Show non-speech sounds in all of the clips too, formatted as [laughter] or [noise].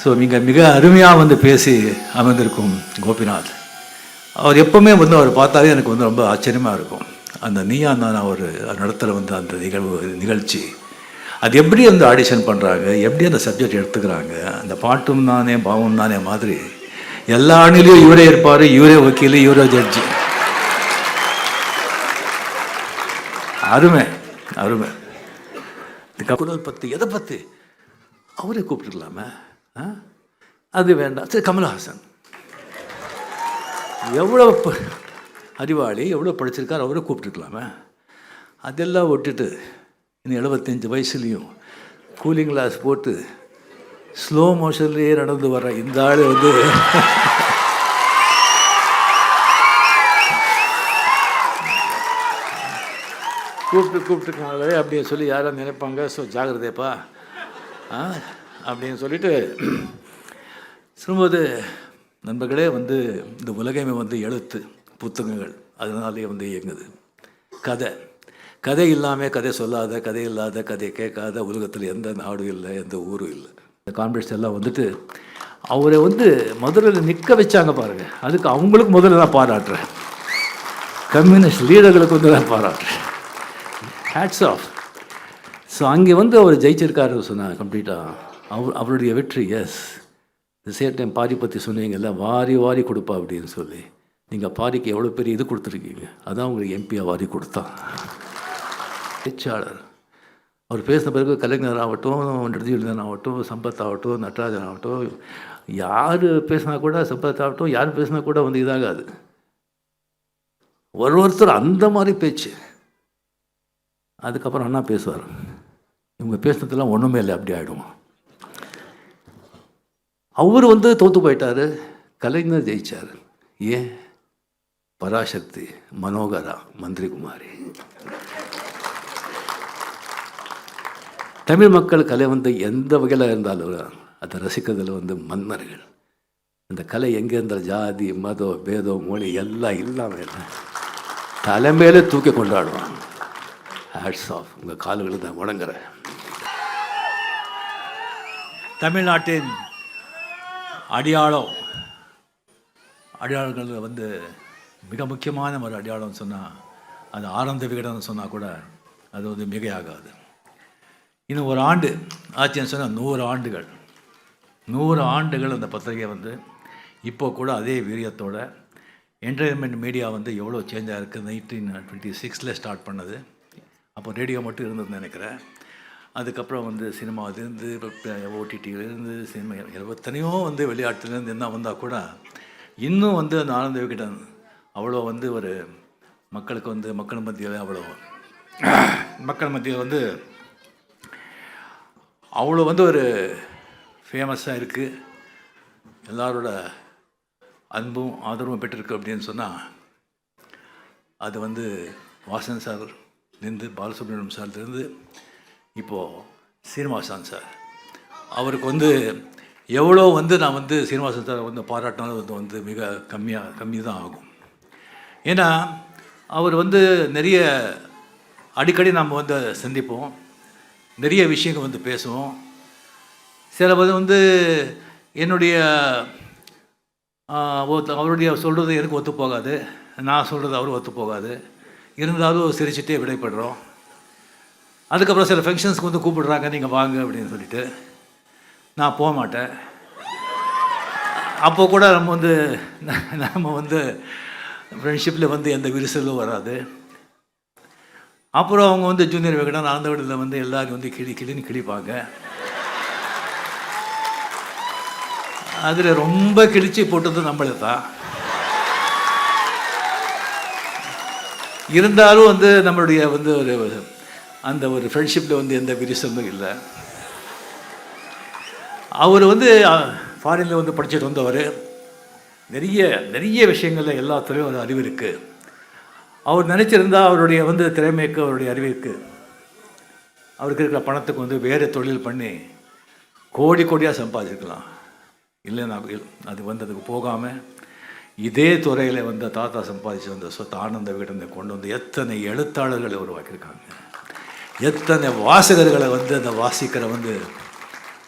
So மிக மிக அருமையாக வந்து பேசி அமர்ந்திருக்கும் கோபிநாத். அவர் எப்போவுமே வந்து அவர் பார்த்தாலே எனக்கு வந்து ரொம்ப ஆச்சரியமாக இருக்கும். அந்த நீயா நான் அவர் நடத்துகிற வந்து அந்த நிகழ்வு நிகழ்ச்சி. அது எப்படி வந்து ஆடிஷன் பண்ணுறாங்க எப்படி அந்த சப்ஜெக்ட் எடுத்துக்கிறாங்க? அந்த பாட்டும் தானே பாவம் தானே மாதிரி எல்லா அணிலையும் இவரே இருப்பார் இவரே வக்கீல் இவரே ஜட்ஜி அருமை அருமை. இந்த குரல் பற்றி எதை பற்றி அவரே கூப்பிட்டுருக்கலாமே அது வேண்டாம். சரி கமல்ஹாசன். எவ்வளோ ப- அறிவாளி எவ்வளோ படிச்சிருக்கார் அவரை கூப்பிட்டுருக்கலாமே. அதெல்லாம் விட்டுட்டு இன்னும் எழுபத்தஞ்சு வயசுலேயும் கூலிங் கிளாஸ் போட்டு ஸ்லோ மோஷன்லேயே நடந்து வர இந்த ஆள் வந்து கூப்பிட்டு கூப்பிட்டுருக்காங்களே அப்படின்னு சொல்லி யாரும் நினைப்பாங்க. ஸோ ஜாகிரதைப்பா ஆ? அப்படின்னு சொல்லிட்டு சொல்லும்போது நண்பர்களே வந்து இந்த உலகமே வந்து எழுத்து புத்தகங்கள் அதனாலே வந்து இயங்குது. கதை. கதை இல்லாமல் கதை சொல்லாத கதை இல்லாத கதை கேட்காத உலகத்தில் எந்த நாடும் இல்லை எந்த ஊரும் இல்லை. இந்த கான்ஃபரன்ஸ் எல்லாம் வந்துட்டு அவரை வந்து மதுரையில் நிற்க வச்சாங்க பாருங்கள் அதுக்கு அவங்களுக்கு முதல்ல நான் பாராட்டுறேன். கம்யூனிஸ்ட் லீடர்களுக்கு வந்து நான் பாராட்டுறேன். ஹேட்ஸ் ஆஃப் ஸோ அங்கே வந்து அவர் ஜெயிச்சிருக்காரு சொன்னாங்க கம்ப்ளீட்டாக அவர் அவருடைய வெற்றி எஸ் இந்த டைம் பாரி பற்றி சொன்னீங்கல்ல வாரி வாரி கொடுப்பா அப்படின்னு சொல்லி. நீங்கள் பாரிக்கு எவ்வளோ பெரிய இது கொடுத்துருக்கீங்க? அதான் உங்களுக்கு எம்பியாக வாரி கொடுத்தா. பேச்சாளர். அவர் பேசின பிறகு கலைஞர் ஆகட்டும் நெடுஞ்செழியன் ஆகட்டும் சம்பத் ஆகட்டும் நடராஜன் ஆகட்டும் யார் பேசினா கூட சம்பத் ஆகட்டும் யார் பேசினா கூட வந்து இதாகாது. ஒரு ஒருத்தர் அந்த மாதிரி பேச்சு. அதுக்கப்புறம் அண்ணா பேசுவார். இவங்க பேசினதெல்லாம் ஒன்றுமே இல்லை அப்படி ஆகிடும் அவர் வந்து தோத்து போயிட்டார் கலைஞர் ஜெயிச்சார். ஏன்? பராசக்தி மனோகரா மந்திரி குமாரி தமிழ் மக்கள் கலை வந்து எந்த வகையில் இருந்தாலும் அதை ரசிக்கிறதுல வந்து மன்னர்கள். அந்த கலை எங்கே இருந்தால் ஜாதி மதம் பேதம் மொழி எல்லாம் இல்லாமல் இல்லை தலைமையில தூக்கி கொண்டாடுவாங்க. ஹேட்ஸ் ஆஃப் உங்கள் கால்களை தான் வணங்குறேன் தமிழ்நாட்டின் அடையாளம். அடையாளங்கள் வந்து மிக முக்கியமான ஒரு அடையாளம் சொன்னால் அது ஆனந்த விகடம்னு சொன்னால் கூட அது வந்து மிகையாகாது. இன்னும் ஒரு ஆண்டு ஆச்சுன்னு சொன்னால் நூறு ஆண்டுகள். நூறு ஆண்டுகள் அந்த பத்திரிகை வந்து இப்போ கூட அதே வீரியத்தோட என்டர்டைன்மெண்ட் மீடியா வந்து எவ்வளோ சேஞ்ச் ஆகிருக்கு நைன்டீன் டுவெண்ட்டி சிக்ஸில் ஸ்டார்ட் பண்ணது. அப்போ ரேடியோ மட்டும் இருந்ததுன்னு நினைக்கிறேன். அதுக்கப்புறம் வந்து சினிமாவிலேருந்து ஓடிடியிலேருந்து சினிமா எத்தனையோ வந்து விளையாட்டுலேருந்து என்ன வந்தால் கூட இன்னும் வந்து அந்த ஆனந்த விகடன் அவ்வளோ வந்து ஒரு மக்களுக்கு வந்து மக்கள் மத்தியில் அவ்வளோ மக்கள் மத்தியில் வந்து அவ்வளோ வந்து ஒரு ஃபேமஸாக இருக்குது எல்லாரோட அன்பும் ஆதரவும் பெற்றிருக்கு அப்படின்னு சொன்னால் அது வந்து வாசன் சார் நின்று பாலசுப்ரமணியம் சார்லேருந்து இப்போது சீனிவாசன் சார் அவருக்கு வந்து எவ்வளோ வந்து நான் வந்து சீனிவாசன் சார் வந்து பாராட்டினாலும் வந்து வந்து மிக கம்மியாக கம்மி தான் ஆகும். ஏன்னா அவர் வந்து நிறைய அடிக்கடி நம்ம வந்து சந்திப்போம். நிறைய விஷயங்கள் வந்து பேசுவோம். சில வந்து என்னுடைய அவருடைய சொல்கிறது எனக்கு ஒத்து போகாது. நான் சொல்கிறது அவரும் ஒத்து போகாது. இருந்தாலும் சிரிச்சுட்டே விடைபடுறோம். அதுக்கப்புறம் சில ஃபங்க்ஷன்ஸ்க்கு வந்து கூப்பிடுறாங்க நீங்கள் வாங்க அப்படின்னு சொல்லிட்டு. நான் போக மாட்டேன். அப்போ கூட நம்ம வந்து நம்ம வந்து ஃப்ரெண்ட்ஷிப்பில் வந்து எந்த விரிசலும் வராது. அப்புறம் அவங்க வந்து ஜூனியர் விகடன் ஆனந்த விடலில் வந்து எல்லோரும் வந்து கிளி கிளின்னு கிழிப்பாங்க. அதில் ரொம்ப கிழிச்சு போட்டது நம்மளை தான் இருந்தாலும் வந்து நம்மளுடைய வந்து ஒரு அந்த ஒரு ஃப்ரெண்ட்ஷிப்பில் வந்து எந்த விரிசலும் இல்லை. அவர் வந்து ஃபாரினில் வந்து படிச்சுட்டு வந்தவர். நிறைய நிறைய விஷயங்கள்ல எல்லாத்துலேயும் ஒரு அறிவு இருக்குது அவர் நினச்சிருந்தா அவருடைய வந்து திறமைக்கு அவருடைய அறிவு இருக்குது அவருக்கு இருக்கிற பணத்துக்கு வந்து வேறு தொழில் பண்ணி கோடி கோடியாக சம்பாதிச்சிருக்கலாம். இல்லை நான் அது வந்து அதுக்கு போகாமல் இதே துறையில் வந்த தாத்தா சம்பாதிச்சு வந்த சொத்து ஆனந்த வீடனை கொண்டு வந்து எத்தனை எழுத்தாளர்களை உருவாக்கியிருக்காங்க. எத்தனை வாசகர்களை வந்து அந்த வாசிக்கிற வந்து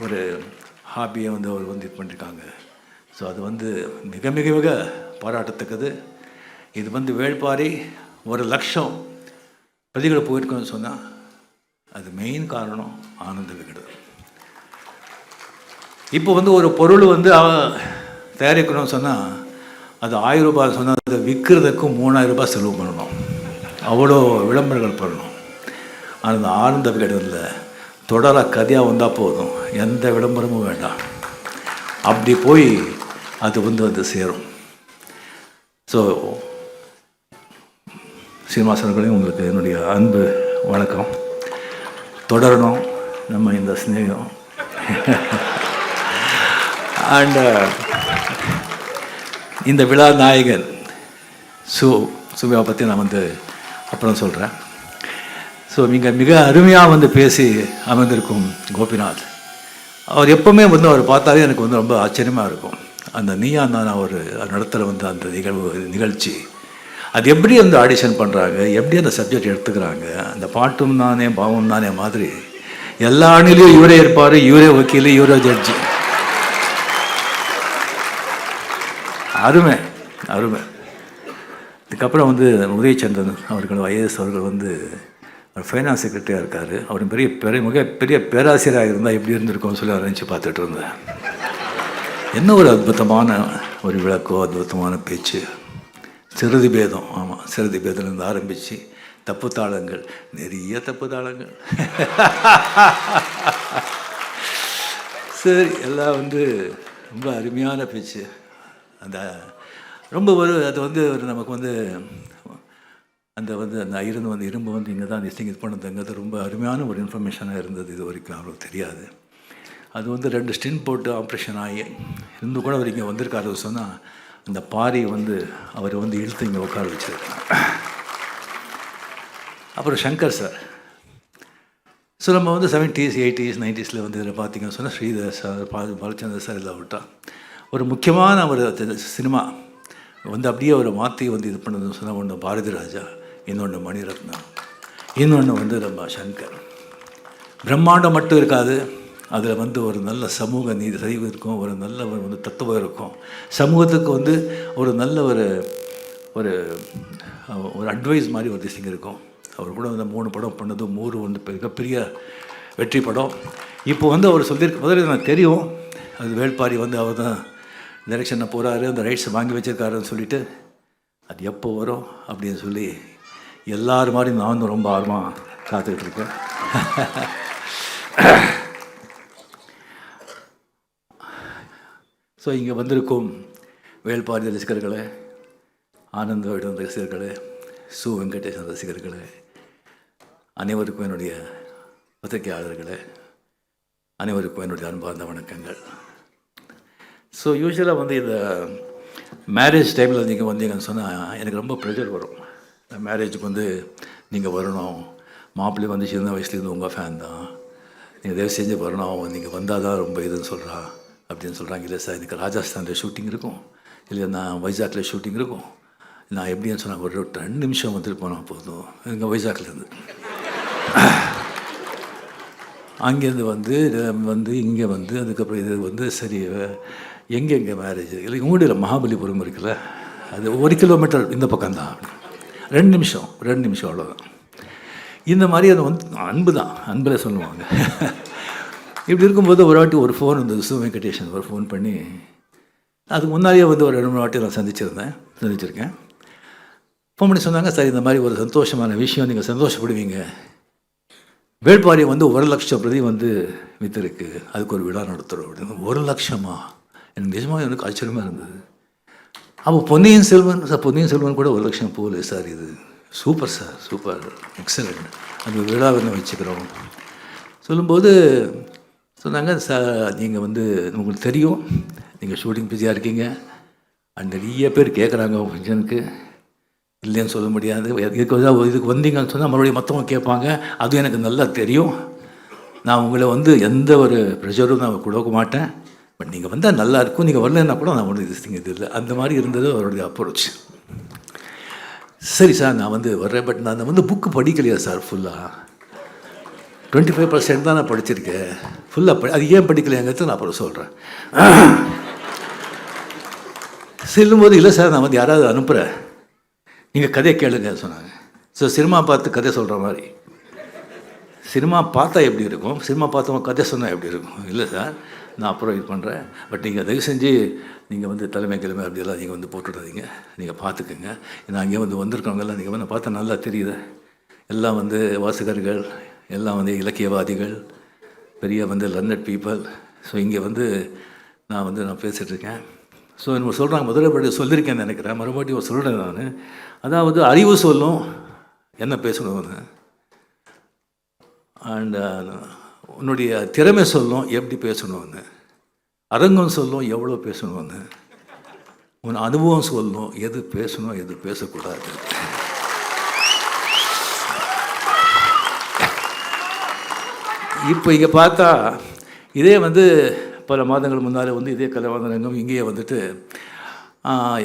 ஒரு ஹாபியை வந்து அவர் வந்து இது பண்ணியிருக்காங்க ஸோ அது வந்து மிக மிக மிக பாராட்டத்தக்கது. இது வந்து வேள்பாரி ஒரு லட்சம் பிரதிகளை போயிருக்கோன்னு சொன்னால் அது மெயின் காரணம் ஆனந்த விகடன். இப்போ வந்து ஒரு பொருள் வந்து தயாரிக்கணும்னு சொன்னால் அது ஆயிரம் ரூபாய் சொன்னால் அதை விற்கிறதுக்கு மூணாயிரம் ரூபாய் செலவு பண்ணணும். அவ்வளோ விளம்பரங்கள் பண்ணணும். அந்த ஆனந்த விகடனில் தொடராக கதையாக வந்தால் போதும். எந்த விளம்பரமும் வேண்டாம். அப்படி போய் அது வந்து வந்து சேரும். ஸோ சீனிவாசனர்களையும் உங்களுக்கு என்னுடைய அன்பு வணக்கம். தொடரணும் நம்ம இந்த ஸ்நேகம் அண்ட் இந்த விழா நாயகன் சு சுவியாவை பற்றி நான் வந்து அப்புறம் சொல்கிறேன் ஸோ நீங்கள் மிக அருமையாக வந்து பேசி அமைந்திருக்கும் கோபிநாத். அவர் எப்போவுமே வந்து அவர் பார்த்தாலே எனக்கு வந்து ரொம்ப ஆச்சரியமாக இருக்கும். அந்த நீயா நான் அவர் நடத்துகிற வந்து அந்த நிகழ்வு நிகழ்ச்சி. அது எப்படி அந்த ஆடிஷன் பண்ணுறாங்க எப்படி அந்த சப்ஜெக்ட் எடுத்துக்கிறாங்க? அந்த பாட்டும் தானே பாவம் தானே மாதிரி எல்லா அணிலையும் இவரே இருப்பார் இவரே வக்கீல் இவரே ஜட்ஜி அருமை அருமை. இதுக்கப்புறம் வந்து உதயச்சந்திரன் அவர்கள் ஐஏஎஸ் அவர்கள் வந்து ஃபைனான்ஸ் செக்ரட்டரியாக இருக்கார். அவர் பெரிய பெரிய மிக பெரிய பேராசிரியராக இருந்தால் எப்படி இருந்திருக்கும்னு சொல்லி நினச்சி பார்த்துட்டு இருந்தேன் என்ன ஒரு அற்புதமான ஒரு விளக்கோ அற்புதமான பேச்சு. சிறுதி பேதம். ஆமாம் சிறுதி பேதம்லேருந்து ஆரம்பித்து தப்பு தாளங்கள். நிறைய தப்பு தாளங்கள். சரி எல்லாம் வந்து ரொம்ப அருமையான பேச்சு. அந்த ரொம்ப ஒரு அது வந்து ஒரு நமக்கு வந்து அந்த வந்து அந்த இருந்து வந்து இரும்பு வந்து இங்கே தான் லிஸ்டிங் இது பண்ணதுங்கிறது ரொம்ப அருமையான ஒரு இன்ஃபர்மேஷனாக இருந்தது இது வரைக்கும். அவ்வளோ தெரியாது. அது வந்து ரெண்டு ஸ்டின் போட்டு ஆப்ரேஷன் ஆகி இருந்து கூட அவர் இங்கே வந்திருக்காரு சொன்னால் அந்த பாரி வந்து அவர் வந்து இழுத்து இங்கே உட்கார வச்சிருக்காங்க அப்புறம் சங்கர் சார் ஸோ நம்ம வந்து செவன்ட்டீஸ் எயிட்டிஸ் நைன்ட்டீஸில் வந்து இதில் பார்த்தீங்கன்னு சொன்னால் ஸ்ரீதர் சார் பா பாலச்சந்தர் சார் இதில் விட்டா ஒரு முக்கியமான ஒரு சினிமா வந்து அப்படியே ஒரு மாற்றி வந்து இது பண்ணதுன்னு சொன்னால் ஒன்று பாரதி ராஜா இன்னொன்று மணிரத்னம் இன்னொன்று வந்து நம்ம சங்கர். பிரம்மாண்டம் மட்டும் இருக்காது. அதில் வந்து ஒரு நல்ல சமூக நீதி சரிவு இருக்கும். ஒரு நல்ல ஒரு வந்து தத்துவம் இருக்கும். சமூகத்துக்கு வந்து ஒரு நல்ல ஒரு ஒரு ஒரு அட்வைஸ் மாதிரி ஒரு திசிங் இருக்கும். அவர் கூட வந்து மூணு படம் பண்ணது மூணு வந்து மிகப்பெரிய வெற்றி படம். இப்போ வந்து அவர் சொல்லியிருக்க முதல்ல எனக்கு தெரியும். அது வேள்பாரி வந்து அவர் தான் டைரெக்ஷனில் போகிறாரு அந்த ரைட்ஸை வாங்கி வச்சிருக்காருன்னு சொல்லிட்டு அது எப்போ வரும் அப்படின்னு சொல்லி எல்லாரும் மாதிரி நானும் ரொம்ப ஆர்வமாக காத்துக்கிட்டு இருக்கேன் ஸோ இங்கே வந்திருக்கும் வேல்பாரி ரசிகர்களே ஆனந்த விடம் ரசிகர்களே சு வெங்கடேசன் ரசிகர்களே அனைவருக்கும் என்னுடைய பத்திரிகையாளர்களே அனைவருக்கும் என்னுடைய அன்பார்ந்த வணக்கங்கள். ஸோ யூஸ்வலாக வந்து இந்த மேரேஜ் டைமில் நீங்கள் வந்தீங்கன்னு சொன்னால் எனக்கு ரொம்ப ப்ரெஷர் வரும். மேரேஜுக்கு வந்து நீங்கள் வரணும். மாப்பிள்ளை வந்து சின்ன வயசுலேருந்து உங்கள் ஃபேன் தான். நீங்கள் தயவு செஞ்சு வரணும். நீங்கள் வந்தால் தான் ரொம்ப இதுன்னு சொல்கிறா அப்படின்னு சொல்கிறாங்க இல்லை சார் எனக்கு ராஜஸ்தானில் ஷூட்டிங் இருக்கும். இல்லை நான் வைசாக்கில் ஷூட்டிங் இருக்கும். நான் எப்படின்னு சொன்னால் ஒரு ரெண்டு நிமிஷம் வந்துட்டு போனால் போதும். இங்கே வைசாக்லேருந்து அங்கேருந்து வந்து வந்து இங்கே வந்து அதுக்கப்புறம் இது வந்து சரி எங்கே எங்கே மேரேஜ் இல்லை உங்களுடைய மகாபலிபுரம் இருக்குல்ல. அது ஒரு கிலோமீட்டர் இந்த பக்கம்தான். ரெண்டு நிமிஷம் ரெண்டு நிமிஷம் அவ்வளோதான் இந்த மாதிரி அது வந்து அன்பு தான் அன்பில் சொல்லுவாங்க. இப்படி இருக்கும்போது ஒரு வாட்டி ஒரு ஃபோன் வந்தது சு வெங்கடேஷன் ஒரு ஃபோன் பண்ணி அதுக்கு முன்னாடியே வந்து ஒரு ரெண்டு மூணு வாட்டி நான் சந்திச்சிருந்தேன் சந்திச்சிருக்கேன். ஃபோன் பண்ணி சொன்னாங்க சார் இந்த மாதிரி ஒரு சந்தோஷமான விஷயம் நீங்கள் சந்தோஷப்படுவீங்க. வேள்பாரி வந்து ஒரு லட்சம் பிரதி வந்து விற்றுருக்கு அதுக்கு ஒரு விழா நடத்துகிறோம் அப்படின்னு ஒரு லட்சமா? எனக்கு நிஜமாக எனக்கு ஆச்சரியமாக இருந்தது. அப்போ பொன்னியின் செல்வன் சார் பொன்னியின் செல்வன் கூட ஒரு லட்சம் போகல சார் இது. Super sir super. எக்ஸலண்ட் அந்த விழா வந்து வச்சுக்கிறோம். சொல்லும்போது சொன்னாங்க சார் நீங்கள் வந்து உங்களுக்கு தெரியும். நீங்கள் ஷூட்டிங் பிஸியாக இருக்கீங்க. அண்ட் நிறைய பேர் கேட்குறாங்க உங்கள் ஃபங்க்ஷனுக்கு இல்லைன்னு சொல்ல முடியாது. இதுக்கு இதுக்கு வந்தீங்கன்னு சொன்னால் மறுபடியும் மற்றவங்க கேட்பாங்க. அதுவும் எனக்கு நல்லா தெரியும். நான் உங்களை வந்து எந்த ஒரு ப்ரெஷரும் நான் கொடுக்க மாட்டேன். பட் நீங்கள் வந்தால் நல்லா இருக்கும். நீங்கள் வரலன்னா கூட நான் ஒன்றும் இது இது இல்லை. அந்த மாதிரி இருந்தது அவருடைய அப்ரோச் சரி சார் நான் வந்து வர்றேன். பட் நான் வந்து புக்கு படிக்கலையா சார் ஃபுல்லாக டுவெண்ட்டி ஃபைவ் பர்சன்ட் தான் நான் படிச்சிருக்கேன். ஃபுல்லாக படி அது ஏன் படிக்கலையாங்கிறது நான் அப்புறம் சொல்கிறேன் செல்லும்போது இல்லை சார் நான் வந்து யாராவது அனுப்புகிறேன் நீங்கள் கதையை கேளுங்க சொன்னாங்க. ஸோ சினிமா பார்த்து கதை சொல்கிற மாதிரி. சினிமா பார்த்தா எப்படி இருக்கும்? சினிமா பார்த்தவங்க கதை சொன்னால் எப்படி இருக்கும்? இல்லை சார். நான் அப்புறம் இது பண்ணுறேன் பட் நீங்கள் தயவு செஞ்சு நீங்கள் வந்து தலைமை கிழமை அப்படியெல்லாம் நீங்கள் வந்து போட்டுடாதீங்க. நீங்கள் பார்த்துக்குங்க. நான் இங்கே வந்து வந்திருக்கவங்கெல்லாம் நீங்கள் வந்து பார்த்தா நல்லா தெரியுது. எல்லாம் வந்து வாசகர்கள் எல்லாம் வந்து இலக்கியவாதிகள் பெரிய வந்து லர்னட் பீப்புள் ஸோ இங்கே வந்து நான் வந்து நான் பேசிகிட்ருக்கேன் ஸோ நம்ம சொல்கிறாங்க முதல்ல சொல்லியிருக்கேன்னு நினைக்கிறேன். மறுபடியும் சொல்கிறேன் நான். அதாவது அறிவு சொல்லும் என்ன பேசணும்னு அண்ட் உன்னுடைய திறமை சொல்லும் எப்படி பேசணும்னு. அரங்கம் சொல்லும் எவ்வளோ பேசணும்னு. உன் அனுபவம் சொல்லும் எது பேசணும் எது பேசக்கூடாது. இப்போ இங்கே பார்த்தா இதே வந்து பல மாதங்கள் முன்னால் வந்து இதே கலைவாணரங்கம் இங்கேயே வந்துட்டு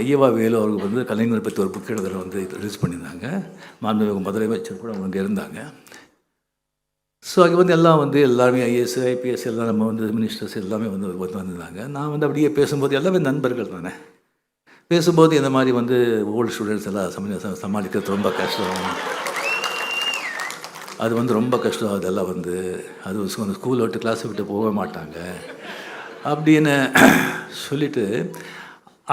ஐயவா வேலு அவர்கள் வந்து கலைஞர் பற்றி ஒரு புக் எழுதுகிற வந்து ரிலீஸ் பண்ணியிருந்தாங்க. மாண்புமிகு முதலமைச்சர் கூட அவங்க இருந்தாங்க. ஸோ அங்கே வந்து எல்லாம் வந்து எல்லாருமே ஐஏஎஸ் ஐபிஎஸ் எல்லாம் நம்ம வந்து மினிஸ்டர்ஸ் எல்லாமே வந்து வந்து வந்திருந்தாங்க. நான் வந்து அப்படியே பேசும்போது எல்லாமே நண்பர்கள் தானே. பேசும்போது இந்த மாதிரி வந்து ஓல்டு ஸ்டூடெண்ட்ஸ் எல்லாம் சம சமாளிக்கிறது ரொம்ப கஷ்டம். அது வந்து ரொம்ப கஷ்டம். அதெல்லாம் வந்து அது அந்த ஸ்கூல் விட்டு கிளாஸ் விட்டு போக மாட்டாங்க. அப்படின்னு சொல்லிட்டு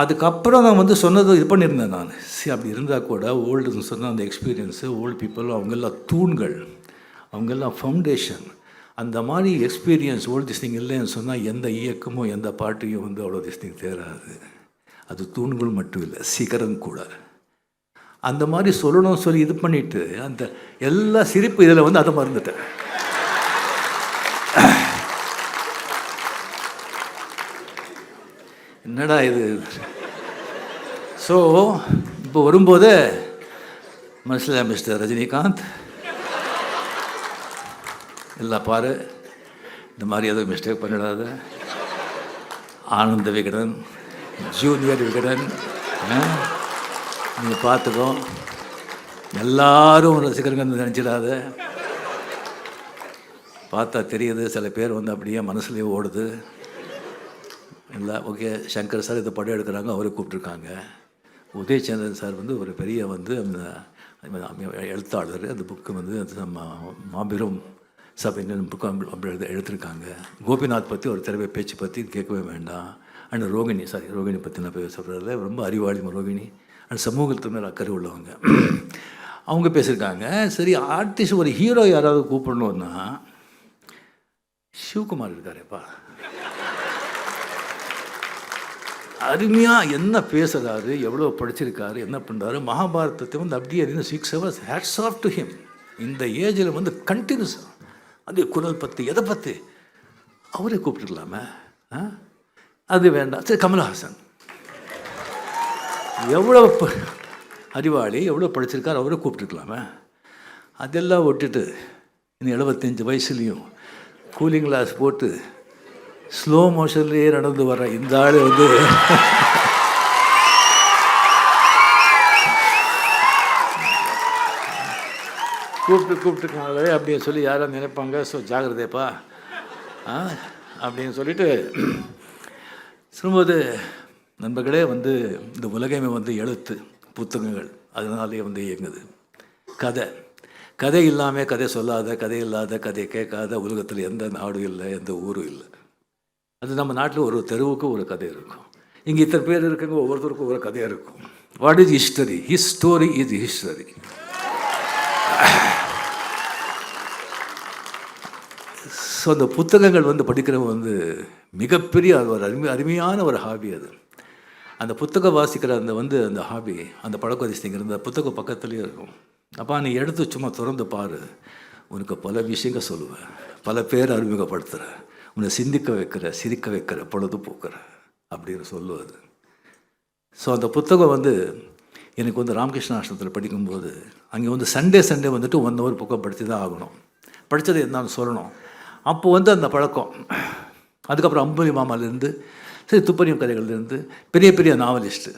அதுக்கப்புறம் நான் வந்து சொன்னது இது பண்ணியிருந்தேன் நான். சரி அப்படி இருந்தால் கூட ஓல்டுன்னு சொன்னால் அந்த எக்ஸ்பீரியன்ஸு ஓல்டு பீப்புள் அவங்கெல்லாம் தூண்கள். அவங்கெல்லாம் ஃபவுண்டேஷன் அந்த மாதிரி எக்ஸ்பீரியன்ஸ் ஓல்ட் திஸ்டிங் இல்லைன்னு சொன்னால் எந்த இயக்கமும் எந்த பாட்டையும் வந்து அவ்வளோ திஸ்டிங் தேராது. அது தூண்கள் மட்டும் இல்லை சிகரம் கூட. அந்த மாதிரி சொல்லணும் சொல்லி இது பண்ணிட்டு அந்த எல்லா சிரிப்பு இதில் வந்து அதை மறந்துட்டேன். என்னடா இது? ஸோ இப்போ வரும்போது மனசில் மிஸ்டர் ரஜினிகாந்த் இல்லை பாரு. இந்த மாதிரி எதுவும் மிஸ்டேக் பண்ணிடாத. ஆனந்த விகடன் ஜூனியர் விகடன் நீங்கள் பார்த்துக்கோ. எல்லாரும் ரசிகர்கள் நினச்சிடாத. பார்த்தா தெரியுது சில பேர் வந்து அப்படியே மனசுலேயே ஓடுது. இல்லை ஓகே சங்கர் சார் இதை படம் எடுக்கிறாங்க அவரை கூப்பிட்ருக்காங்க உதயச்சந்திரன் சார் வந்து ஒரு பெரிய வந்து அந்த எழுத்தாளர் அந்த புக்கு வந்து மாபெரும் சபைன்னு புக்கம் அப்படி எழுத எடுத்திருக்காங்க. கோபிநாத் பற்றி ஒரு திறமை பேச்சு பற்றி கேட்கவே வேண்டாம். அண்ட் ரோகிணி சாரி ரோகிணி பற்றி நான் பேசுகிறதில்ல ரொம்ப அறிவாளி ரோகிணி. அண்ட் சமூகத்து மேலே அக்கறை உள்ளவங்க. அவங்க பேசியிருக்காங்க. சரி ஆர்டிஸ்ட் ஒரு ஹீரோ யாராவது கூப்பிடணுன்னா சிவகுமார் இருக்காரேப்பா. அருமையாக என்ன பேசுகிறாரு எவ்வளோ படிச்சிருக்காரு என்ன பண்ணுறாரு மகாபாரதத்தை வந்து அப்படியே six hours hats off to him இந்த ஏஜில் வந்து கண்டினியூஸாக அது குரல் பற்றி எதை பற்றி அவரே கூப்பிட்டுருக்கலாமே அது வேண்டாம். சரி கமல்ஹாசன். எவ்வளோ அறிவாளி எவ்வளோ படிச்சிருக்காரு அவரை கூப்பிட்டுருக்கலாமே அதெல்லாம் விட்டுட்டு இன்னும் எழுபத்தஞ்சு வயசுலேயும் கூலிங் கிளாஸ் போட்டு ஸ்லோ மோஷன்லேயே நடந்து வர இந்த ஆள் வந்து கூப்பிட்டு கூப்பிட்டுருக்காங்களே அப்படின்னு சொல்லி யாரும் நினைப்பாங்க. ஸோ ஜாகிரதைப்பா ஆ அப்படின்னு சொல்லிட்டு சொல்லும்போது நண்பர்களே வந்து இந்த உலகமே வந்து எழுத்து புத்தகங்கள். அதனாலே வந்து இயங்குது. கதை. கதை இல்லாமல் கதை சொல்லாத கதை இல்லாத கதை கேட்காத உலகத்தில் எந்த நாடும் இல்லை எந்த ஊரும் இல்லை. அது நம்ம நாட்டில் ஒரு தெருவுக்கு ஒரு கதை இருக்கும். இங்கே இத்தனை பேர் இருக்குங்க ஒவ்வொருத்தருக்கும் ஒரு கதையாக இருக்கும். What is history his story is history so அந்த புத்தகங்கள் வந்து படிக்கிறவங்க வந்து மிகப்பெரிய அது ஒரு அருமை அருமையான ஒரு ஹாபி அது. அந்த புத்தகம் வாசிக்கிற அந்த வந்து அந்த ஹாபி அந்த பழக்கவதிஸ்திங்கிற அந்த புத்தகம் பக்கத்துலேயே இருக்கும். அப்போ நீ எடுத்து சும்மா திறந்து பாரு. உனக்கு பல விஷயங்கள் சொல்லுவேன் பல பேர் அறிமுகப்படுத்துகிற உன்னை சிந்திக்க வைக்கிற சிரிக்க வைக்கிற பொழுதுபோக்குற அப்படின்னு சொல்லுவது. ஸோ அந்த புத்தகம் வந்து எனக்கு வந்து ராமகிருஷ்ண ஆசிரமத்தில் படிக்கும்போது அங்கே வந்து சண்டே சண்டே வந்துட்டு ஒன் ஹவர் புக்கம் படித்து தான் ஆகணும். படித்தது என்னன்னு சொல்லணும். அப்போது வந்து அந்த பழக்கம். அதுக்கப்புறம் அம்புலி மாமாலேருந்து சரி துப்பறியும் கதைகள்லேருந்து பெரிய பெரிய நாவலிஸ்ட்டு.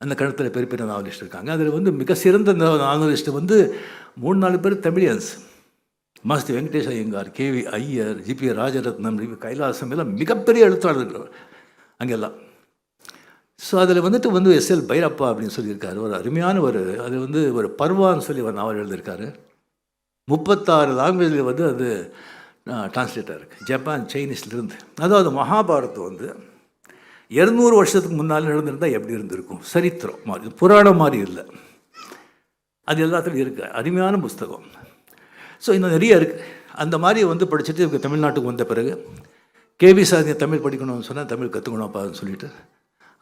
அந்த கணத்தில் பெரிய பெரிய நாவலிஸ்ட் இருக்காங்க. அதில் வந்து மிக சிறந்த நாவலிஸ்ட்டு வந்து மூணு நாலு பேர் Tamilians. Masti Venkatesh Iyengar K V Iyer G P Rajaratnam Kailasam எல்லாம் மிகப்பெரிய எழுத்தாளர்கள் அங்கெல்லாம். ஸோ அதில் வந்துட்டு வந்து எஸ்எல் பைரப்பா அப்படின்னு சொல்லியிருக்காரு. ஒரு அருமையான ஒரு அது வந்து ஒரு பர்வான்னு சொல்லி ஒரு நாவல் எழுதியிருக்காரு. முப்பத்தாறு லாங்குவேஜில் வந்து அது டிரான்ஸ்லேட்டாக இருக்குது ஜப்பான் சைனீஸ்லேருந்து. அதாவது மகாபாரதம் வந்து இரநூறு வருஷத்துக்கு முன்னால் நடந்திருந்தால் எப்படி இருந்திருக்கும்? சரித்திரம் மாதிரி. புராணம் மாதிரி இல்லை. அது எல்லாத்துலையும் இருக்குது அருமையான புஸ்தகம். ஸோ இன்னும் நிறைய இருக்குது அந்த மாதிரி வந்து படிச்சுட்டு இவங்க தமிழ்நாட்டுக்கு வந்த பிறகு கேவி சாதியை தமிழ் படிக்கணும்னு சொன்னால் தமிழ் கற்றுக்கணும்ப்பான்னு சொல்லிட்டு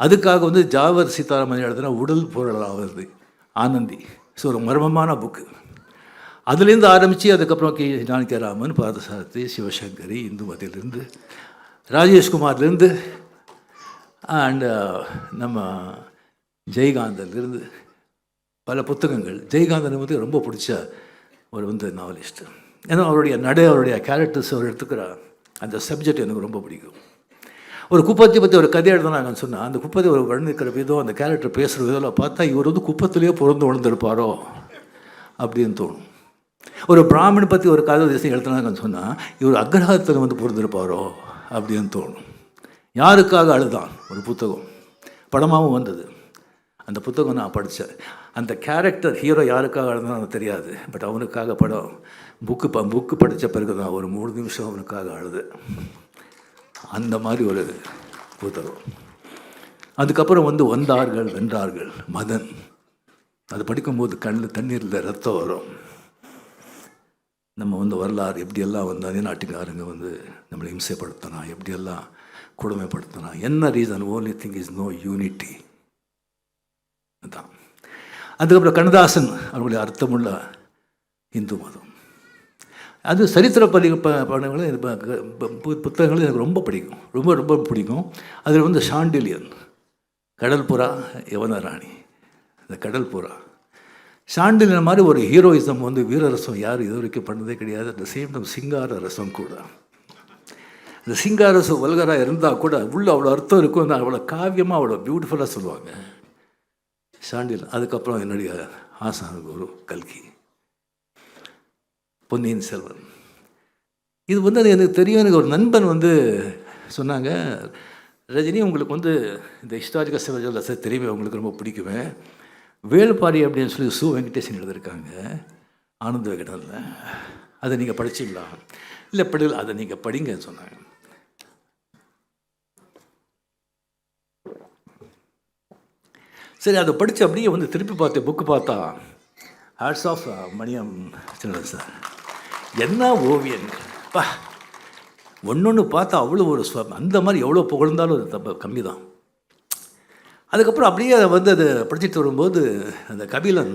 அதுக்காக வந்து ஜாவர் சீதாராமன் எழுதுனா உடல் பொருளாவது ஆனந்தி. ஸோ ஒரு மர்மமான புக்கு. அதுலேருந்து ஆரம்பித்து அதுக்கப்புறம் கே ஜானகிராமன் பாரதசாரதி சிவசங்கரி இந்துமதியிலேருந்து ராஜேஷ்குமார்லேருந்து அண்டு uh, நம்ம ஜெயகாந்தன்லேருந்து பல புத்தகங்கள். ஜெயகாந்தன் வந்து ரொம்ப பிடிச்ச ஒரு வந்து நாவலிஸ்ட்டு ஏன்னா அவருடைய நடை அவருடைய கேரக்டர்ஸ் அவர் எடுத்துக்கிற அந்த சப்ஜெக்ட் எனக்கு ரொம்ப பிடிக்கும். ஒரு குப்பத்தை பற்றி ஒரு கதை எழுதுனாங்கன்னு சொன்னால் அந்த குப்பத்தை ஒரு வர்ணிக்கிற விதம் அந்த கேரக்டர் பேசுகிற விதம் பார்த்தா இவர் வந்து குப்பத்திலேயே பிறந்து உணர்ந்திருப்பாரோ அப்படின்னு தோணும். ஒரு பிராமணை பற்றி ஒரு கதை தேசம் எழுதுனாங்கன்னு சொன்னால் இவர் அக்ரஹத்தில் வந்து பொறுத்திருப்பாரோ அப்படின்னு தோணும். யாருக்காக அழுதான்? ஒரு புத்தகம். படமாகவும் வந்தது. அந்த புத்தகம் நான் படித்தேன் அந்த கேரக்டர் ஹீரோ யாருக்காக அழுதான் தெரியாது. பட் அவனுக்காக படம் புக்கு ப புக்கு படித்த பிறகு தான் ஒரு மூணு நிமிஷம் அவனுக்காக அழுது. அந்த மாதிரி ஒரு புத்தகம். அதுக்கப்புறம் வந்து வந்தார்கள் வென்றார்கள். மதன். அது படிக்கும்போது கண்ணில் தண்ணீரில் ரத்தம் வரும். நம்ம வந்து வரலாறு எப்படியெல்லாம் வந்து அதே நாட்டுக்காரங்க வந்து நம்மளை இம்சைப்படுத்தினா எப்படியெல்லாம் கொடுமைப்படுத்தினா என்ன reason only thing is no unity அதான். அதுக்கப்புறம் கண்ணதாசன் அவருடைய அர்த்தமுள்ள இந்து மதம். அது சரித்திர பதிவு படங்களும் இது புத்தகங்களும் எனக்கு ரொம்ப பிடிக்கும். ரொம்ப ரொம்ப பிடிக்கும். அதில் வந்து ஷாண்டிலியன் கடல் புறா யவனராணி. இந்த கடல் புறா சாண்டில் மாதிரி ஒரு ஹீரோயிசம் வந்து வீரரசம் யார் இது வரைக்கும் பண்ணதே கிடையாது. அட் த சேம் டைம் சிங்கார ரசம் கூட. இந்த சிங்காரசம் வல்கராக இருந்தால் கூட உள்ளே அவ்வளோ அர்த்தம் இருக்கும். அந்த அவ்வளோ காவியமாக அவ்வளோ பியூட்டிஃபுல்லாக சொல்லுவாங்க. சாண்டில் அதுக்கப்புறம் என்னுடைய ஆசான குரு கல்கி. பொன்னியின் செல்வன். இது வந்து அது எனக்கு தெரியும். எனக்கு ஒரு நண்பன் வந்து சொன்னாங்க ரஜினி உங்களுக்கு வந்து இந்த ஹிஸ்டாரிக்கல் சிவஜலசை தெரியுமே உங்களுக்கு ரொம்ப பிடிக்குமே. வேல்பாரி அப்படின்னு சொல்லி சு வெங்கடேசன் எழுதியிருக்காங்க. ஆனந்த விகடனில். அதை நீங்கள் படிச்சிங்களா? இல்லை படிக்கல அதை நீங்கள் படிங்கன்னு சொன்னாங்க. சரி அதை படித்து அப்படியே வந்து திருப்பி பார்த்தேன் புக்கு பார்த்தா ஹேட்ஸ் ஆஃப் uh, மணியம் சின்ன சார். என்ன ஓவியன்? பா ஒன்று ஒன்று பார்த்தா அவ்வளோ ஒரு அந்த மாதிரி எவ்வளோ புகழ்ந்தாலும் அது தப்ப கம்மி தான் அதுக்கப்புறம் அப்படியே அதை வந்து அதை படிச்சுட்டு வரும்போது அந்த கபிலன்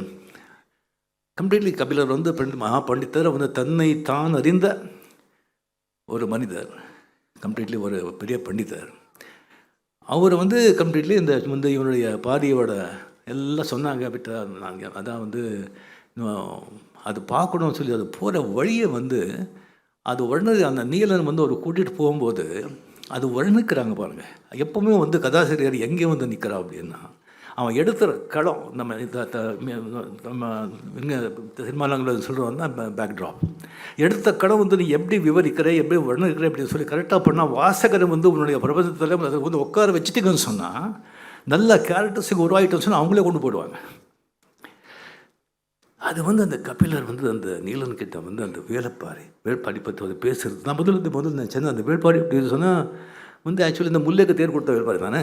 கம்ப்ளீட்லி கபிலர் வந்து பண்டி மகா பண்டிதர் வந்து தன்னை தான் அறிந்த ஒரு மனிதர் கம்ப்ளீட்லி ஒரு பெரிய பண்டிதர். அவர் வந்து கம்ப்ளீட்லி இந்த வந்து இவனுடைய பாரியோட எல்லாம் சொன்னாங்க விட்டா நாங்கள் அதான் வந்து அது பார்க்கணும்னு சொல்லி அது போகிற வழியை வந்து அது உடனே அந்த நீலன் வந்து ஒரு கூட்டிகிட்டு போகும்போது அது வர்ணிக்கிறாங்க பாருங்கள் எப்போவுமே வந்து கதாசிரியர் எங்கே வந்து நிற்கிறா அப்படின்னா அவன் எடுத்துகிற களம் நம்ம நம்ம இங்கே சினிமாலங்களில் சொல்கிறோம் தான் பேக் ட்ராப் எடுத்த களம் வந்து நீ எப்படி விவரிக்கிற எப்படி வர்ணிக்கிற அப்படின்னு சொல்லி கரெக்டாக பண்ணால் வாசகரை வந்து உன்னுடைய பிரபஞ்சத்தில் அதை வந்து உட்கார வச்சுட்டீங்கன்னு சொன்னால் நல்ல கேரக்டர்ஸுக்கு உருவாகிட்டோம்னு சொன்னால் அவங்களே கொண்டு போயிடுவாங்க. அது வந்து அந்த கபிலர் வந்து அந்த நீலன் கிட்ட வந்து அந்த வேலைப்பாரி வேள்பாடி பற்றி வந்து பேசுறது. நான் முதல்ல இந்த முதல்ல நினச்சேன் அந்த வேள்பாடி அப்படின்னு சொன்னால் வந்து ஆக்சுவலி இந்த முல்லைக்கு தேர் கொடுத்த வேள்பாரி தானே?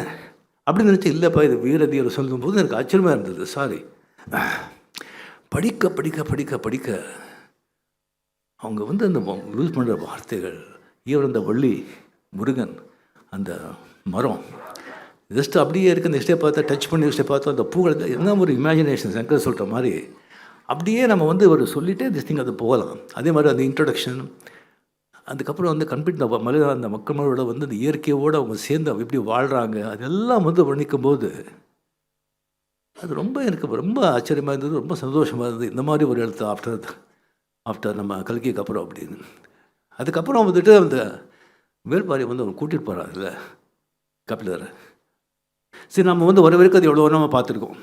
அப்படின்னு நினச்சி இல்லைப்பா இது வீரதீர் சொல்லும்போது எனக்கு ஆச்சரியமாக இருந்தது. சாரி படிக்க படிக்க படிக்க படிக்க அவங்க வந்து அந்த யூஸ் பண்ணுற வார்த்தைகள் இவர் அந்த வள்ளி முருகன் அந்த மரம் ஜஸ்ட் அப்படியே இருக்குது இந்த ஸ்டே பார்த்தா டச் பண்ணி ஸ்டே பார்த்தா அந்த பூக்கள் என்ன ஒரு இமேஜினேஷன் சங்கர் சொல்கிற மாதிரி அப்படியே நம்ம வந்து ஒரு சொல்லிவிட்டு திஸ் திங் அது போகலாம். அதே மாதிரி அந்த இன்ட்ரடக்ஷன் அதுக்கப்புறம் வந்து கம்ப்ளீட் அந்த அந்த மக்களோட வந்து அந்த இயற்கையோடு அவங்க சேர்ந்து அவங்க எப்படி வாழ்கிறாங்க அதெல்லாம் வந்து வர்ணிக்கும் போது அது ரொம்ப எனக்கு ரொம்ப ஆச்சரியமாக இருந்தது ரொம்ப சந்தோஷமாக இருந்தது. இந்த மாதிரி ஒரு எழுத்து ஆஃப்டர் ஆஃப்டர் நம்ம கல்கிக்கு அப்புறம் அப்படின்னு. அதுக்கப்புறம் வந்துட்டு அந்த வேல்பாரி வந்து அவர் கூட்டிகிட்டு போகிறாருல்ல கபிலர். சரி நம்ம வந்து வர வரைக்கும் அது எவ்வளோ நம்ம பார்த்துருக்கோம்.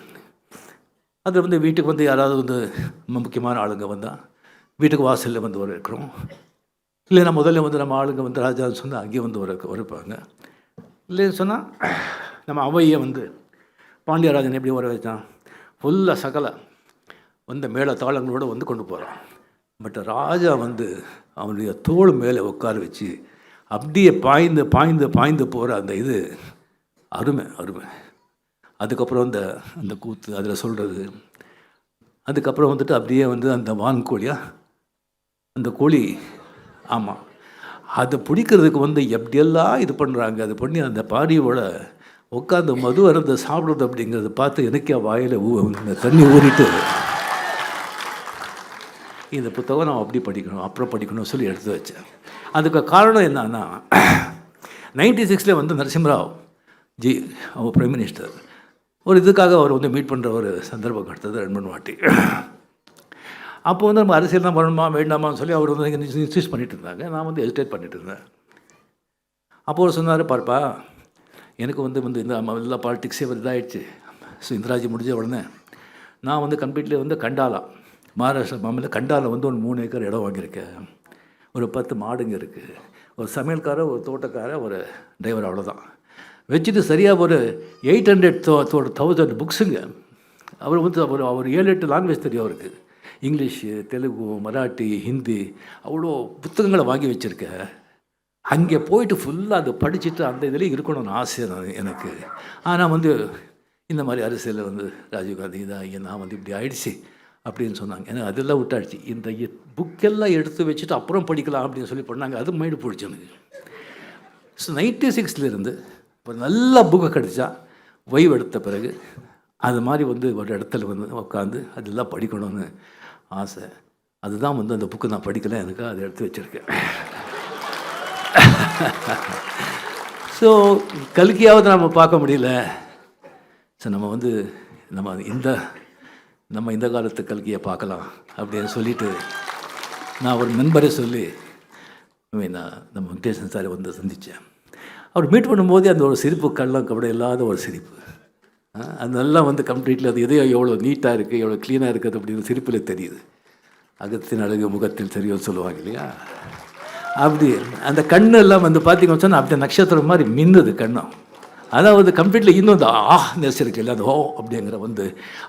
அது வந்து வீட்டுக்கு வந்து யாராவது வந்து ரொம்ப முக்கியமான ஆளுங்க வந்தால் வீட்டுக்கு வாசலில் வந்து வர இருக்கிறோம். இல்லைன்னா முதல்ல வந்து நம்ம ஆளுங்க வந்து ராஜான்னு சொன்னால் அங்கேயே வந்து வர வரப்பாங்க இல்லைன்னு சொன்னால் நம்ம அவையை வந்து பாண்டியராஜன் எப்படி வர வச்சான்? ஃபுல்லாக சகல வந்து மேலே தாளங்களோட வந்து கொண்டு போகிறான் பட் ராஜா வந்து அவனுடைய தோல் மேலே உட்கார வச்சு அப்படியே பாய்ந்து பாய்ந்து பாய்ந்து போகிற அந்த இது அருமை அருமை. அதுக்கப்புறம் அந்த அந்த கூத்து அதில் சொல்கிறது அதுக்கப்புறம் வந்துட்டு அப்படியே வந்து அந்த வான்கோழியா அந்த கோழி ஆமாம் அதை பிடிக்கிறதுக்கு வந்து எப்படியெல்லாம் இது பண்ணுறாங்க அது பண்ணி அந்த பாடியோட உட்காந்து மது அருந்த சாப்பிட்றது அப்படிங்கிறத பார்த்து எனக்கே வாயில் ஊ தண்ணி ஊறிட்டு இந்த புத்தகம் நான் அப்படி படிக்கணும் அப்புறம் படிக்கணும்னு சொல்லி எடுத்து வச்சேன். அதுக்கு காரணம் என்னன்னா [clears throat] நைன்டி சிக்ஸில் வந்து நரசிம்மராவ் ஜி அவர் பிரைம் மினிஸ்டர் ஒரு இதுக்காக அவர் வந்து மீட் பண்ணுற ஒரு சந்தர்ப்பம் கிடைத்தது ரெண்டு மூணு வாட்டி. அப்போ வந்து நம்ம அரசியல் தான் பண்ணணுமா வேண்டாமான்னு சொல்லி அவர் வந்து இன்சிஸ்ட் பண்ணிட்டு இருந்தாங்க. நான் வந்து ஹெசிடேட் பண்ணிட்டு இருந்தேன். அப்போ அவர் சொன்னார் பார்ப்பா எனக்கு வந்து வந்து இந்த எல்லா பாலிட்டிக்ஸே வந்து இதாகிடுச்சு ஸோ இந்திராஜி முடிஞ்ச உடனே நான் வந்து கம்ப்ளீட்லி வந்து கண்டாலா மகாராஷ்டிரா மாநில கண்டால வந்து ஒரு மூணு ஏக்கர் இடம் வாங்கியிருக்கேன். ஒரு பத்து மாடுங்க இருக்குது ஒரு சமையல்காரர் ஒரு தோட்டக்காரர் ஒரு டிரைவர் அவ்வளோதான் வச்சுட்டு சரியாக ஒரு எயிட் ஹண்ட்ரட் தௌசண்ட் புக்ஸுங்க அவர் வந்து அவர் அவர் ஏழு எட்டு லாங்குவேஜ் தெரியும் அவருக்கு. இங்கிலீஷு தெலுங்கு மராட்டி ஹிந்தி அவ்வளோ புத்தகங்களை வாங்கி வச்சுருக்கேன் அங்கே போயிட்டு ஃபுல்லாக அதை படிச்சுட்டு அந்த இதில் இருக்கணும்னு ஆசை நான் எனக்கு. ஆனால் வந்து இந்த மாதிரி அரசியலில் வந்து ராஜீவ்காந்தி இதாக நான் வந்து இப்படி ஆயிடுச்சு அப்படின்னு சொன்னாங்க. ஏன்னா அதெல்லாம் விட்டாச்சு. இந்த புக்கெல்லாம் எடுத்து வச்சுட்டு அப்புறம் படிக்கலாம் அப்படின்னு சொல்லி பண்ணாங்க. அது மைண்டு போயிடுச்சு எனக்கு. ஸோ நைன்டி சிக்ஸ்லேருந்து இப்போ நல்ல புக்கு கிடச்சா ஓய்வு எடுத்த பிறகு அது மாதிரி வந்து ஒரு இடத்துல வந்து உட்காந்து அதெல்லாம் படிக்கணும்னு ஆசை. அதுதான் வந்து அந்த புக்கு நான் படிக்கல எனக்கு அதை எடுத்து வச்சுருக்கேன். ஸோ கல்கியாவது நம்ம பார்க்க முடியல. ஸோ நம்ம வந்து நம்ம இந்த நம்ம இந்த காலத்து கல்கியை பார்க்கலாம் அப்படின்னு சொல்லிட்டு நான் ஒரு நண்பரை சொல்லி நான் நம்ம வெங்கடேசன் சாரை வந்து சந்தித்தேன் அவர் மீட் பண்ணும்போதே அந்த ஒரு சிரிப்பு கள்ளம் கபட இல்லாத ஒரு சிரிப்பு. அதெல்லாம் வந்து கம்ப்ளீட்லி அது எதையோ எவ்வளோ நீட்டாக இருக்குது எவ்வளோ க்ளீனாக இருக்குது அப்படின்னு சிரிப்பில் தெரியுது. அகத்தின் அழகு முகத்தில் தெரியும்னு சொல்லுவாங்க இல்லையா? அப்படி அந்த கண்ணு எல்லாம் வந்து பார்த்தீங்கன்னு சொன்னால் அப்படியே நட்சத்திரம் மாதிரி மின்னுது கண்ணும். அதாவது கம்ப்ளீட்லி இன்னும் அந்த ஆ நெசிருக்கு இல்லை அந்த ஓ அப்படிங்கிற வந்து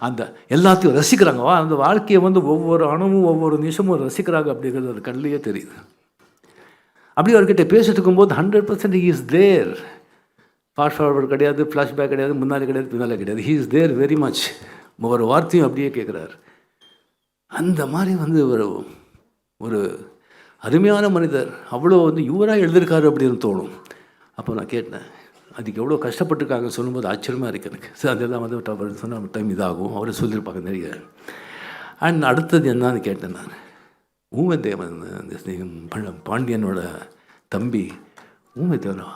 அந்த எல்லாத்தையும் ரசிக்கிறாங்க. அந்த வாழ்க்கையை வந்து ஒவ்வொரு அணுவும் ஒவ்வொரு நிமிஷமும் ரசிக்கிறாங்க அப்படிங்கிறது அது கண்ணிலேயே தெரியுது. அப்படி அவர்கிட்ட பேசிட்டு இருக்கும்போது hundred percent is there fast forward கிடையாது ஃப்ளாஷ்பேக் கிடையாது முன்னாலே கிடையாது பின்னால் கிடையாது. He is there very much ஒரு வார்த்தையும் அப்படியே கேட்குறாரு. அந்த மாதிரி வந்து ஒரு ஒரு அருமையான மனிதர். அவ்வளோ வந்து இவராக எழுதியிருக்காரு அப்படின்னு தோணும். அப்போ நான் கேட்டேன் அதுக்கு எவ்வளோ கஷ்டப்பட்டிருக்காங்க சொல்லும்போது ஆச்சரியமாக இருக்குது எனக்கு. சரி அதெல்லாம் வந்து அவர் சொன்ன டைம் இதாகும். அவரை சொல்லியிருப்பாங்க நிறைய. அண்ட் அடுத்தது என்னன்னு கேட்டேன் நான். ஊமதேவன் அந்த பாண்டியனோட தம்பி ஊமதேவனா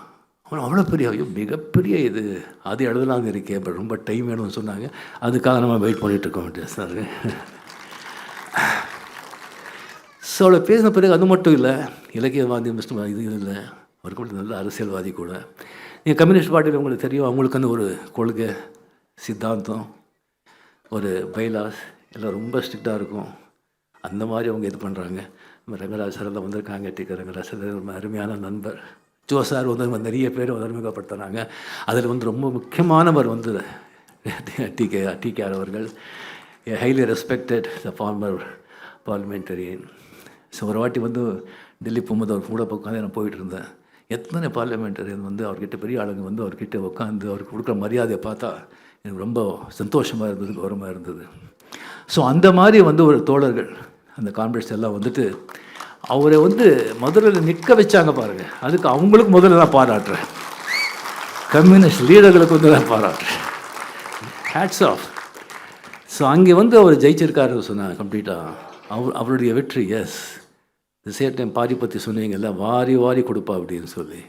அவன் அவ்வளோ பெரிய ஐயோ மிகப்பெரிய இது. அது எழுதலாங்க இருக்கே பட் ரொம்ப டைம் வேணும்னு சொன்னாங்க. அதுக்காக நம்ம வெயிட் பண்ணிகிட்டு இருக்கோம் சார். ஸோ அவளை பேசின பிறகு அது மட்டும் இல்லை இலக்கியவாதி மிஸ்டர் இது இது இல்லை. அவருக்கு கூட நல்ல அரசியல்வாதி கூட. நீங்கள் கம்யூனிஸ்ட் பார்ட்டியில் உங்களுக்கு தெரியும் அவங்களுக்கு வந்து ஒரு கொள்கை சித்தாந்தம் ஒரு பைலாஸ் எல்லாம் ரொம்ப ஸ்ட்ரிக்டாக இருக்கும். அந்த மாதிரி அவங்க இது பண்ணுறாங்க ரங்கராஜ் சார் எல்லாம் வந்திருக்காங்க டிக்க ரங்கராஜ் சார் ரொம்ப அருமையான நண்பர். ஜோ சார் வந்து நிறைய பேர் அறிமுகப்படுத்துகிறாங்க அதில் வந்து ரொம்ப முக்கியமானவர் வந்து T K T K R அவர்கள். Highly respected the former parliamentarian so ஒரு வாட்டி வந்து டெல்லி போகும்போது அவர் கூட உட்காந்து நான் போயிட்டு இருந்தேன். எத்தனை பார்லிமெண்டரியன் வந்து அவர்கிட்ட பெரிய ஆளுங்க வந்து அவர்கிட்ட உட்காந்து அவருக்கு கொடுக்குற மரியாதையை பார்த்தா எனக்கு ரொம்ப சந்தோஷமாக இருந்தது கௌரவமாக இருந்தது. ஸோ அந்த மாதிரி வந்து ஒரு தோழர்கள் அந்த கான்வெர்ட்ஸ் எல்லாம் வந்துட்டு அவரை வந்து முதல்ல நிற்க வச்சாங்க பாருங்கள் அதுக்கு அவங்களுக்கு முதல்ல நான் பாராட்டுறேன். கம்யூனிஸ்ட் லீடர்களுக்கு வந்து நான் பாராட்டுறேன். ஹேட்ஸ் ஆஃப் ஸோ அங்கே வந்து அவர் ஜெயிச்சிருக்காரு சொன்னாங்க கம்ப்ளீட்டாக அவர் அவருடைய வெற்றி எஸ் இந்த சேம் டைம் பாரி பற்றி சொன்னீங்கல்ல வாரி வாரி கொடுப்பா அப்படின்னு சொல்லி.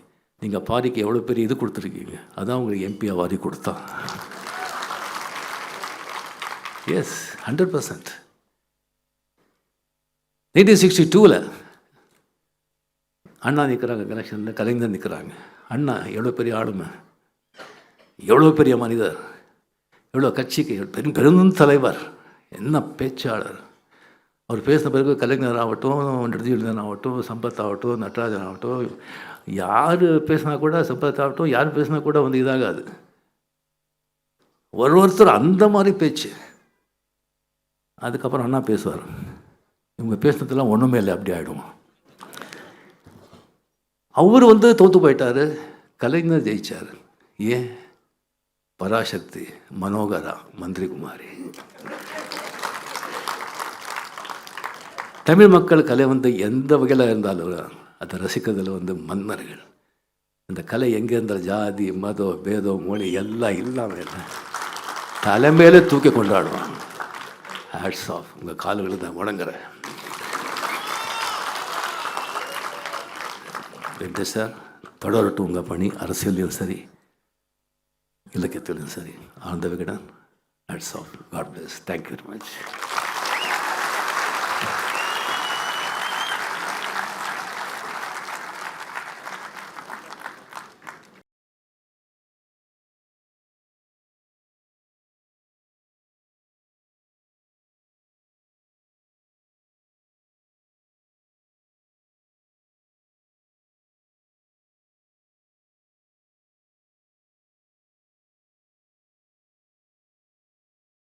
நீங்கள் பாரிக்கு எவ்வளோ பெரிய இது கொடுத்துருக்கீங்க? அதான் உங்களுக்கு எம்பியாக வாரி கொடுத்தா yes hundred percent nineteen sixty டூவில் அண்ணா நிற்கிறாங்க கனெக்ஷனில் கலைஞர் நிற்கிறாங்க அண்ணா எவ்வளோ பெரிய ஆளுமை. எவ்வளோ பெரிய மனிதர். எவ்வளோ கட்சிக்கு பெரும் பெரும் தலைவர். என்ன பேச்சாளர். அவர் பேசின பிறகு கலைஞர் ஆகட்டும் நெடுஞ்செழியன் ஆகட்டும் சம்பத் ஆகட்டும் நடராஜன் ஆகட்டும் யார் பேசினா கூட சம்பத் ஆகட்டும் யார் பேசினா கூட வந்து இதாகாது. ஒரு ஒருத்தர் அந்த மாதிரி பேச்சு. அதுக்கப்புறம் அண்ணா பேசுவார். இவங்க பேசுனதெல்லாம் ஒன்றுமே இல்லை அப்படி ஆகிடும் அவர் வந்து தோற்று போயிட்டாரு கலைஞர் ஜெயிச்சார். ஏன்? பராசக்தி மனோகரா மந்திரிகுமாரி. தமிழ் மக்கள் கலை வந்து எந்த வகையில் இருந்தாலும் அதை ரசிக்கிறதுல வந்து மன்னர்கள். இந்த கலை எங்கே இருந்தாலும் ஜாதி மதம் பேதம் மொழி எல்லாம் இல்லாமல் இல்லை தலைமையிலே தூக்கி கொண்டாடுவாங்க. ஹேட்ஸ் ஆஃப் உங்கள் கால்களை தான் வணங்குறேன் ரெண்டு சார் தொடரட்டும் உங்கள் பணி அரசியலையும் சரி இலக்கியத்திலும் சரி. Ananda Vikatan acts of God plus thank you very much